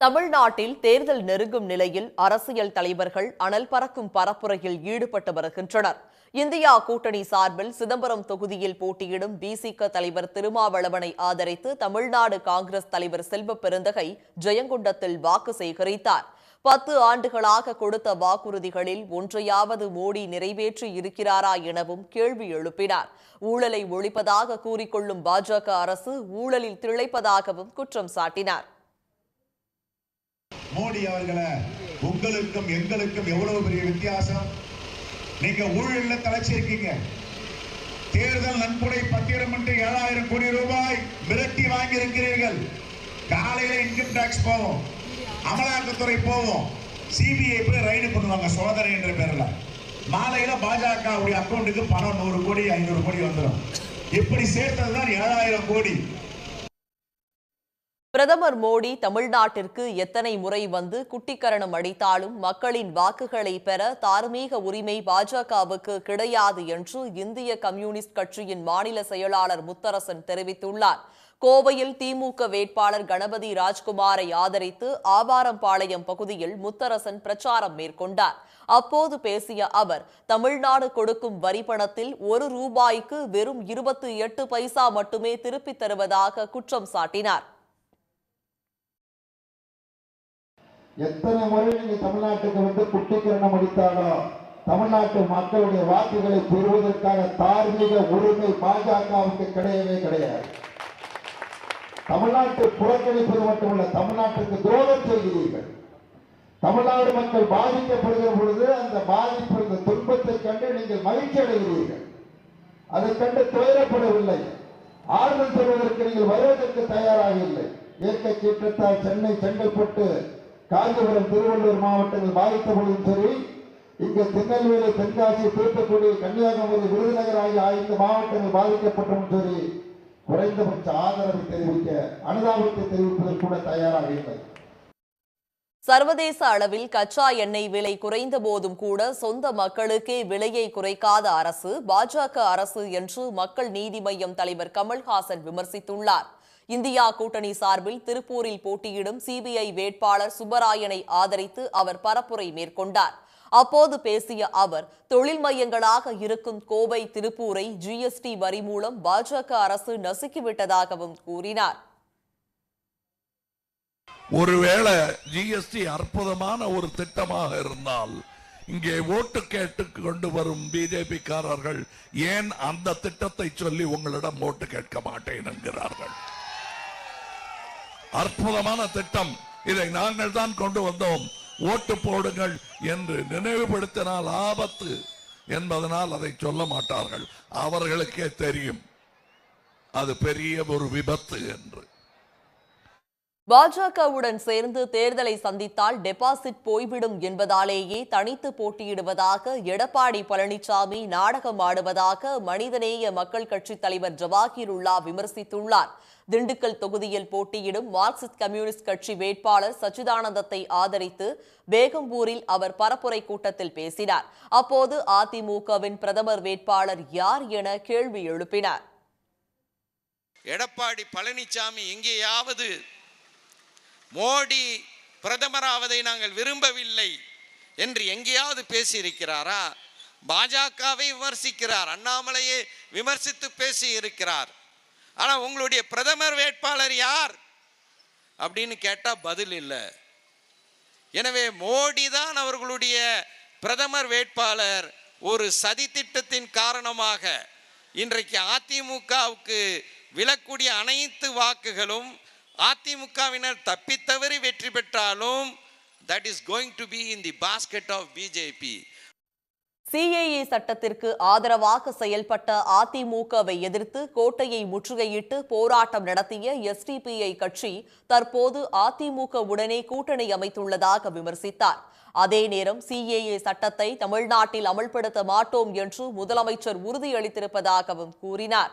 தமிழ்நாட்டில் தேர்தல் நெருங்கும் நிலையில் அரசியல் தலைவர்கள் அனல் பறக்கும் பரப்புரையில் ஈடுபட்டு வருகின்றனர். இந்தியா கூட்டணி சார்பில் சிதம்பரம் தொகுதியில் போட்டியிடும் பிசிக தலைவர் திருமாவளவனை ஆதரித்து தமிழ்நாடு காங்கிரஸ் தலைவர் செல்வ பெருந்தகை ஜெயங்கொண்டத்தில் வாக்கு சேகரித்தார். பத்து ஆண்டுகளாக கொடுத்த வாக்குறுதிகளில் ஒன்றையாவது மோடி நிறைவேற்றி இருக்கிறாரா எனவும் கேள்வி எழுப்பினார். ஊழலை ஒழிப்பதாக கூறிக்கொள்ளும் பாஜக அரசு ஊழலில் திளைப்பதாகவும் குற்றம் சாட்டினார். மோடி அவர்களை உங்களுக்கும் எங்களுக்கும் எவ்வளவு பெரிய வித்தியாசம்? நீங்க ஊழல தலைச்சிருக்கீங்க தேர்தல் நன்கொடை பத்திரம் என்று ஏழாயிரம் கோடி ரூபாய் மிரட்டி வாங்கி இருக்கிறீர்கள் காலையில இன்கம் டாக்ஸ் போவோம். அமலாக்கத்துறை போவோம். சிபிஐ போய் ரைடு பண்ணுவாங்க சோதனை என்ற பேர்ல. மாலையில பாஜக உடைய அக்கௌண்ட்டுக்கு பணம் நூறு கோடி ஐநூறு கோடி வந்துடும் இப்படி சேர்த்ததுதான் ஏழாயிரம் கோடி. பிரதமர் மோடி தமிழ்நாட்டிற்கு எத்தனை முறை வந்து குட்டிக்கரணம் அடித்தாலும் மக்களின் வாக்குகளை பெற தார்மீக உரிமை பாஜகவுக்கு கிடையாது என்று இந்திய கம்யூனிஸ்ட் கட்சியின் மாநில செயலாளர் முத்தரசன் தெரிவித்துள்ளார். கோவையில் திமுக வேட்பாளர் கணபதி ராஜ்குமாரை ஆதரித்து ஆவாரம்பாளையம் பகுதியில் முத்தரசன் பிரச்சாரம் மேற்கொண்டார். அப்போது பேசிய அவர் தமிழ்நாடு கொடுக்கும் வரி பணத்தில் ஒரு ரூபாய்க்கு வெறும் இருபத்தி எட்டு பைசா மட்டுமே திருப்பித் தருவதாக குற்றம் சாட்டினார். எத்தனை முறை நீங்க தமிழ்நாட்டுக்கு வந்து குட்டிக்கரணம் அடித்தாலும் தமிழ்நாட்டு மக்களுடைய வாக்குகளை பெறுவதற்கான தார்மீக உரிமை பாஜகவுக்கு கிடையவே கிடையாது. தமிழ்நாட்டை புறக்கணிப்பது மட்டுமல்ல தமிழ்நாட்டுக்கு துரோகம் செய்கிறீர்கள். தமிழ்நாடு மக்கள் பாதிக்கப்படுகிற பொழுது அந்த பாதிப்பு அந்த துன்பத்தை கண்டு நீங்கள் மகிழ்ச்சி அடைகிறீர்கள். அதை கண்டு துயரப்படவில்லை. ஆறுதல் பெறுவதற்கு நீங்கள் வருவதற்கு தயாராக இல்லை. இயற்கை சீற்றத்தால் சென்னை செங்கல்பட்டு காஞ்சிபுரம் திருவள்ளூர் மாவட்டங்கள் பாதித்த பொழுதும் சரி இங்கு திருநெல்வேலி தென்காசி தூத்துக்குடி கன்னியாகுமரி விருதுநகர் ஆகிய ஐந்து மாவட்டங்கள் பாதிக்கப்பட்டும் சரி குறைந்தபட்ச ஆதரவை தெரிவிக்க அனுதாபத்தை தெரிவிப்பதற்கு கூட தயாராக இருந்தது சர்வதேச அளவில் கச்சா எண்ணெய் விலை குறைந்த போதும் கூட சொந்த மக்களுக்கே விலையை குறைக்காத அரசு பாஜக அரசு என்று மக்கள் நீதி மய்யம் தலைவர் கமல்ஹாசன் விமர்சித்துள்ளார். இந்தியா கூட்டணி சார்பில் திருப்பூரில் போட்டியிடும் சிபிஐ வேட்பாளர் சுப்பராயனை ஆதரித்து அவர் பரப்புரை மேற்கொண்டார். அப்போது பேசிய அவர் தொழில் மையங்களாக இருக்கும் கோவை திருப்பூரை ஜிஎஸ்டி வரி மூலம் பாஜக அரசு நசுக்கிவிட்டதாகவும் கூறினார். ஒருவேளை ஜிஎஸ்டி அற்புதமான ஒரு திட்டமாக இருந்தால் இங்கே ஓட்டு கேட்டு கொண்டு வரும் பிஜேபி காரர்கள் ஏன் அந்த திட்டத்தை சொல்லி உங்களிடம் ஓட்டு கேட்க மாட்டேன் என்கிறார்கள். அற்புதமான திட்டம். இதை நாங்கள் தான் கொண்டு வந்தோம். ஓட்டு போடுங்கள் என்று நினைவுபடுத்தினால் ஆபத்து என்பதனால் அதை சொல்ல மாட்டார்கள். அவர்களுக்கே தெரியும். அது பெரிய ஒரு விபத்து என்று. பாஜகவுடன் சேர்ந்து தேர்தலை சந்தித்தால் டெபாசிட் போய்விடும் என்பதாலேயே தனித்து போட்டியிடுவதாக எடப்பாடி பழனிசாமி நாடகம் ஆடுவதாக மனிதநேய மக்கள் கட்சித் தலைவர் ஜவாஹிருல்லா விமர்சித்துள்ளார். திண்டுக்கல் தொகுதியில் போட்டியிடும் மார்க்சிஸ்ட் கம்யூனிஸ்ட் கட்சி வேட்பாளர் சச்சிதானந்தத்தை ஆதரித்து பேகம்பூரில் அவர் பரப்புரை கூட்டத்தில் பேசினார். அப்போது அதிமுகவின் பிரதமர் வேட்பாளர் யார் என கேள்வி எழுப்பினார். எடப்பாடி பழனிசாமி எங்கேயாவது மோடி பிரதமராவதை நாங்கள் விரும்பவில்லை என்று எங்கேயாவது பேசியிருக்கிறாரா? பாஜகவை விமர்சிக்கிறார் அண்ணாமலையை விமர்சித்து பேசி இருக்கிறார் ஆனால் உங்களுடைய பிரதமர் வேட்பாளர் யார்? அப்படின்னு கேட்டால் பதில் இல்லை. எனவே மோடி தான் அவர்களுடைய பிரதமர் வேட்பாளர் ஒரு சதி திட்டத்தின் காரணமாக இன்றைக்கு அதிமுகவுக்கு விழக்கூடிய அனைத்து வாக்குகளும் அதிமுகவினர் தப்பித்தவறி வெற்றி பெற்றாலும் that is going to be in the basket of BJP CAA சட்டத்திற்கு ஆதரவாக செயல்பட்ட அதிமுகவை எதிர்த்து கோட்டையை முற்றுகையிட்டு போராட்டம் நடத்திய எஸ்டிபிஐ கட்சி தற்போது அதிமுக உடனே கூட்டணி அமைத்துள்ளதாக விமர்சித்தார். அதே நேரம் சிஏஏ சட்டத்தை தமிழ்நாட்டில் அமல்படுத்த மாட்டோம் என்று முதலமைச்சர் உறுதியளித்திருப்பதாகவும் கூறினார்.